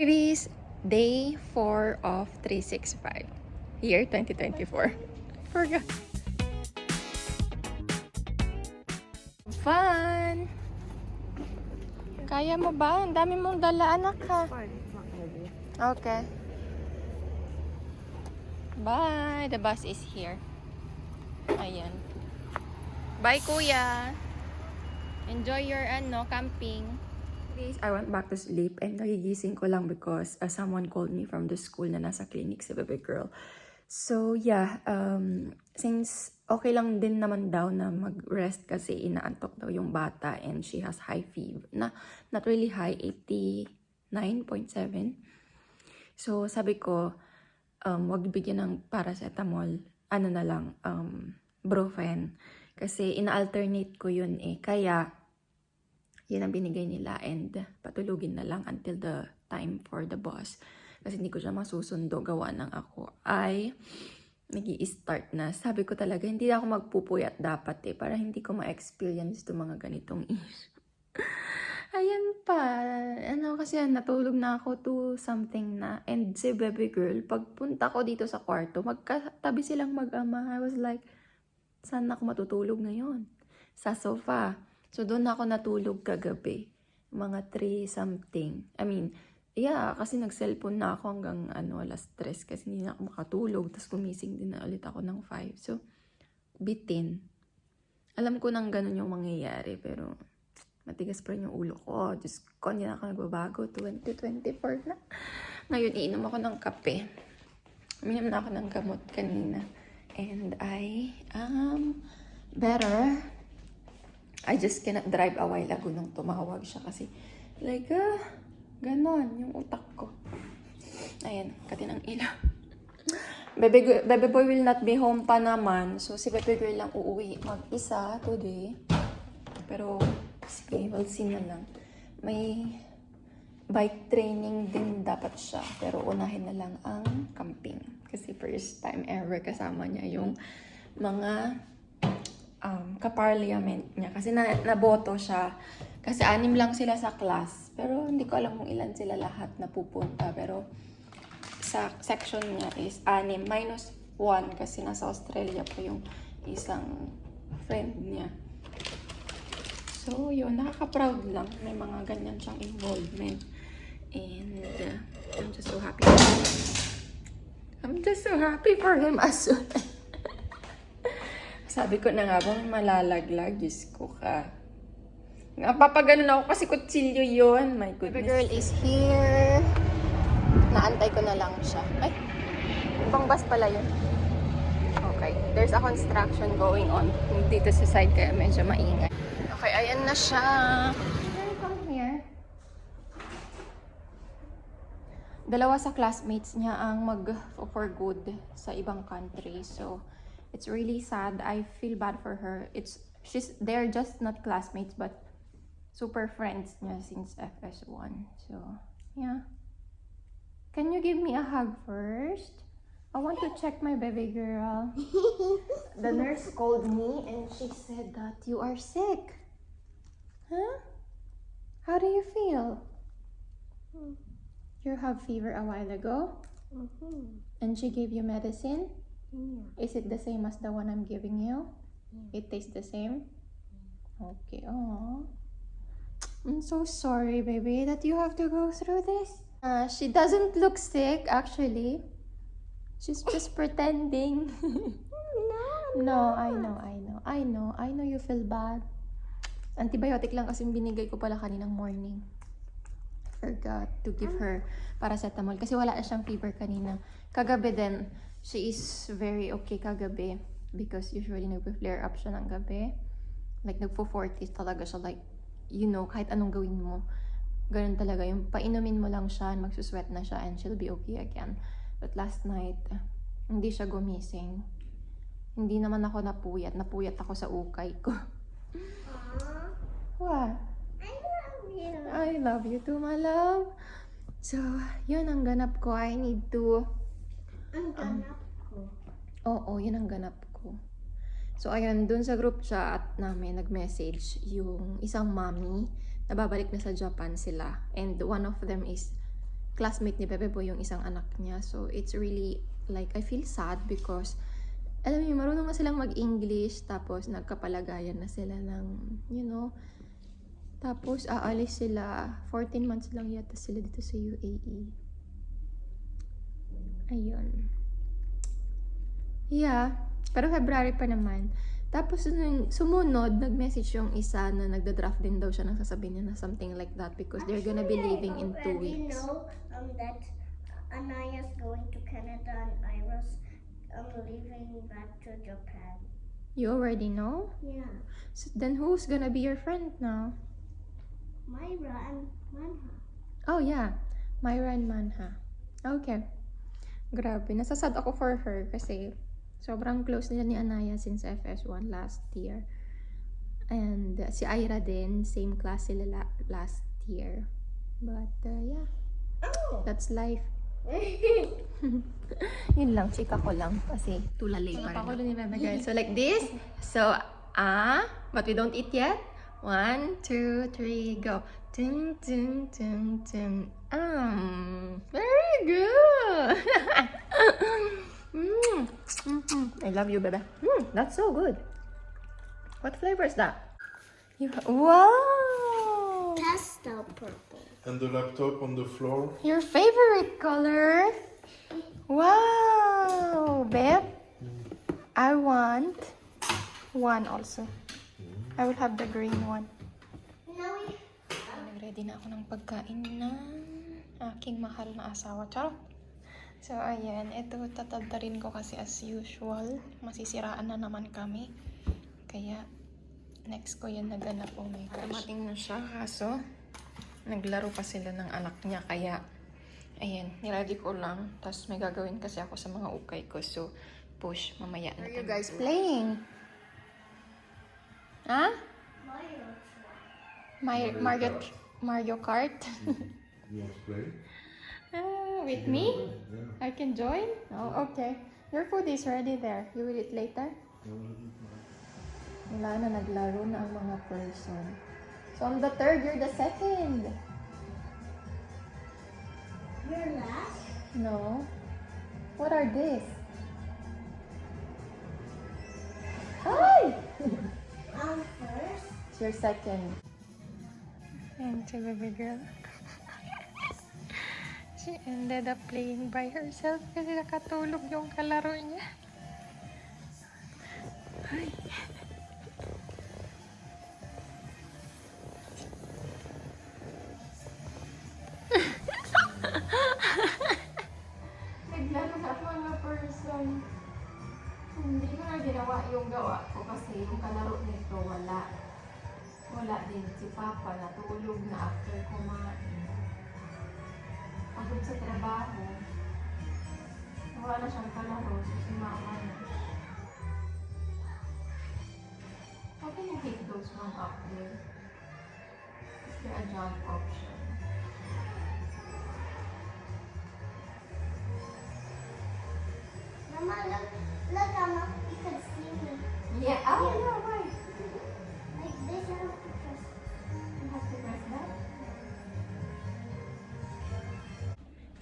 Is day 4 of 365. Year 2024. Forgot. Fun! Kaya mo ba? Ang dami mong dala, anak ha. Okay. Bye! The bus is here. Ayan. Bye, kuya! Enjoy your ano, camping. Guys, I went back to sleep and nagigising ko lang because uh, someone called me from the school na nasa clinic si baby girl. So, yeah, um, since okay lang din naman daw na mag-rest kasi inaantok daw yung bata and she has high fever. Na, not really high, 89.7. So, sabi ko, um, wag bigyan ng paracetamol, ano na lang, um, brufen. Kasi ina-alternate ko yun eh. Kaya, yun ang binigay nila and patulugin na lang until the time for the bus. Kasi hindi ko siya masusundo gawa ng ako ay nag start na. Sabi ko talaga, hindi ako magpupuyat dapat eh. Para hindi ko ma-experience itong mga ganitong issue. Ayan pa. Ano kasi natulog na ako to something na. And si baby girl, pagpunta ko dito sa kwarto, magkatabi silang mag-ama. I was like, saan ako matutulog ngayon? Sa sofa. So, doon ako natulog kagabi. Mga 3 something. I mean, yeah, kasi nag-cellphone na ako hanggang ano, alas 3 kasi hindi na ako makatulog. Tapos gumising din na ulit ako ng 5. So, bitin. Alam ko nang ganun yung mangyayari, pero matigas pa rin yung ulo ko. Diyos ko, hindi na ako nagbabago. 2024 na. Ngayon, iinom ako ng kape. Uminom na ako ng gamot kanina. And I am better. I just cannot drive a while ago nung tumawag siya kasi like, ah, ganon yung utak ko. Ayan, katinang ilaw. Baby, girl- baby boy will not be home pa naman. So, si baby girl lang uuwi mag-isa today. Pero, sige, we'll see na lang. May bike training din dapat siya. Pero unahin na lang ang camping. Kasi first time ever kasama niya yung mga um, kaparliament niya. Kasi na, naboto siya. Kasi anim lang sila sa class. Pero hindi ko alam kung ilan sila lahat na pupunta. Pero sa section niya is anim minus one kasi nasa Australia pa yung isang friend niya. So, yun, nakaka-proud lang. May mga ganyan siyang involvement. And uh, I'm just so happy. I'm just so happy for him as well. Sabi ko na nga bang malalaglag, Diyos ko ka. Napapaganon ako kasi kutsilyo yun. My goodness. The girl is here. Naantay ko na lang siya. Ay, ibang bus pala yun. Okay, there's a construction going on dito sa side kaya medyo maingay. Okay, ayan na siya. Come here. Dalawa sa classmates niya ang mag for good sa ibang country. So, it's really sad. I feel bad for her. It's she's they're just not classmates but super friends niya since FS1. So, yeah. Can you give me a hug first? I want to check my baby girl. The nurse called me and she said that you are sick. Huh? How do you feel? You have fever a while ago Mm-hmm. and she gave you medicine? Yeah. Is it the same as the one I'm giving you? It tastes the same? Okay. Oh. I'm so sorry, baby, that you have to go through this. Uh, she doesn't look sick, actually. She's just pretending. No. no, I know, I know. I know. I know you feel bad. Antibiotic lang kasi binigay ko pala kaninang morning. Forgot to give her paracetamol kasi wala na siyang fever kanina. Kagabi din, she is very okay kagabi because usually nagpa-flare up siya ng gabi. Like, nagpo-40s talaga siya. Like, you know, kahit anong gawin mo, ganun talaga. Yung painumin mo lang siya, magsusweat na siya, and she'll be okay again. But last night, hindi siya gumising. Hindi naman ako napuyat. Napuyat ako sa ukay ko. What? I love you. I love you too, my love. So, yun ang ganap ko. I need to... Ang ganap ko. Oo, yun ang ganap ko. So, ayun, dun sa group chat namin, nag-message yung isang mommy na babalik na sa Japan sila. And one of them is classmate ni Bebe Boy yung isang anak niya. So, it's really, like, I feel sad because, alam niyo, marunong na silang mag-English, tapos nagkapalagayan na sila ng, you know, tapos aalis sila, 14 months lang yata sila dito sa UAE. Ayun. Yeah, pero February pa naman. Tapos nung sumunod, nag-message yung isa na nagda-draft din daw siya ng sasabihin niya na something like that because they're gonna be leaving in two already weeks. know um, that Anaya's going to Canada and Ira's um, leaving back to Japan. You already know? Yeah. So then who's gonna be your friend now? Myra and Manha. Oh yeah, Myra and Manha. Okay. Grabe, nasasad ako for her kasi sobrang close nila ni Anaya since FS1 last year. And uh, si Ira din, same class sila la- last year. But uh, yeah, Oh! that's life. Yun lang, chika ko lang kasi tulalay pa rin. Pakulo ni guys. So like this. So, ah, but we don't eat yet. One, two, three, go. Ding, ding, ding, ding. Um, very good. mm. mhm. I love you, Bebe. Mm, that's so good. What flavor is that? You, wow! Pastel purple. And the laptop on the floor. Your favorite color? Wow, babe. I want one also. I will have the green one. Nag-ready na ako ng pagkain ng aking mahal na asawa. Charot. So, ayan. Ito, tataltarin ko kasi as usual. Masisiraan na naman kami. Kaya, next ko yan naganap. Oh my gosh. Dumating na siya, kaso naglaro pa sila ng anak niya. Kaya, ayan, niready ko lang. Tapos may gagawin kasi ako sa mga ukay ko. So, push, mamaya na. Are you guys playing? Ha? My, Mario, Mario Kart? You want to play? Ah, with me? Yeah. I can join? Oh, okay. Your food is ready there. You will eat later? Wala na, naglaro na ang mga person. So, I'm the third, you're the second. You're last. No. What are this? Hi! Your second. And to baby girl. She ended up playing by herself kasi nakatulog yung kalaro niya. Ay. Naglaro na mga person. Hindi ko na ginawa yung gawa ko kasi yung kalaro nito wala. Wala din si Papa natulog na after kumain. Pagod sa trabaho. Wala na siyang kalaro so si Mama na. How can you pick those one up there? Is there a jump option? Mama, look, look, Mama, you can see me. Yeah. Oh, yeah,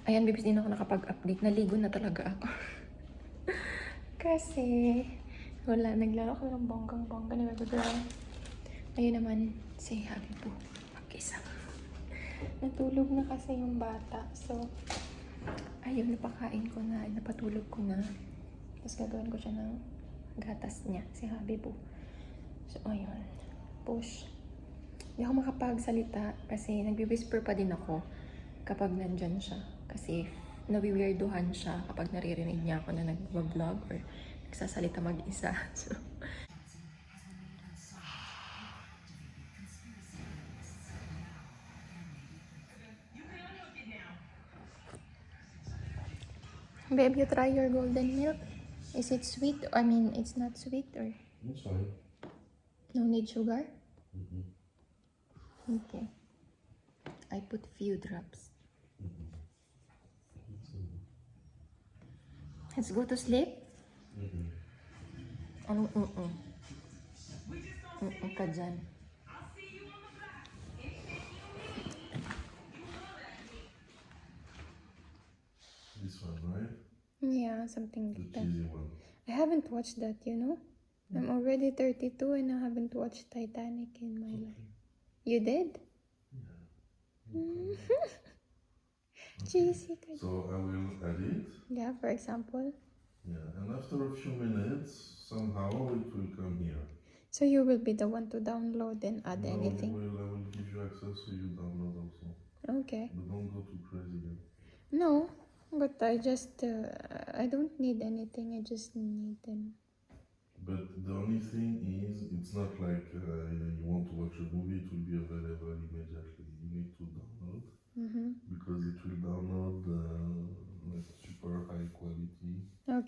Ayan, bibis din ako nakapag-update. Naligo na talaga ako. Kasi, wala, naglaro ko ng bonggang-bongga ni Baby Girl. Ayun naman, si Happy po. Mag-isa. Natulog na kasi yung bata. So, ayun, napakain ko na, napatulog ko na. Tapos gagawin ko siya ng gatas niya, si Happy po. So, ayun. Push. Hindi ako makapagsalita kasi nagbi-whisper pa din ako kapag nandyan siya. Kasi nawiweirduhan siya kapag naririnig niya ako na nag-vlog or nagsasalita mag-isa. So, Babe, you try your golden milk. Is it sweet? I mean, it's not sweet or That's fine. no need sugar? Okay. I put few drops. Let's go to sleep. Mm-hmm. Ano, mm-mm. Mm-mm ka dyan. this one, right? Yeah, something The like that. cheesy one. I haven't watched that, you know? Mm. I'm already 32 and I haven't watched Titanic in my life. You did? Mm-hmm. So I will add it. Yeah, for example. Yeah, and after a few minutes, somehow it will come here. So you will be the one to download and add No, anything. I will, I will give you access so you download also. Okay. But don't go too crazy then. No, but I just, uh, I don't need anything. I just need them. But the only thing is, it's not like uh, you want to watch a movie, it will be available immediately. You need to download Mm-hmm. because it will download uh, like super high quality. Okay.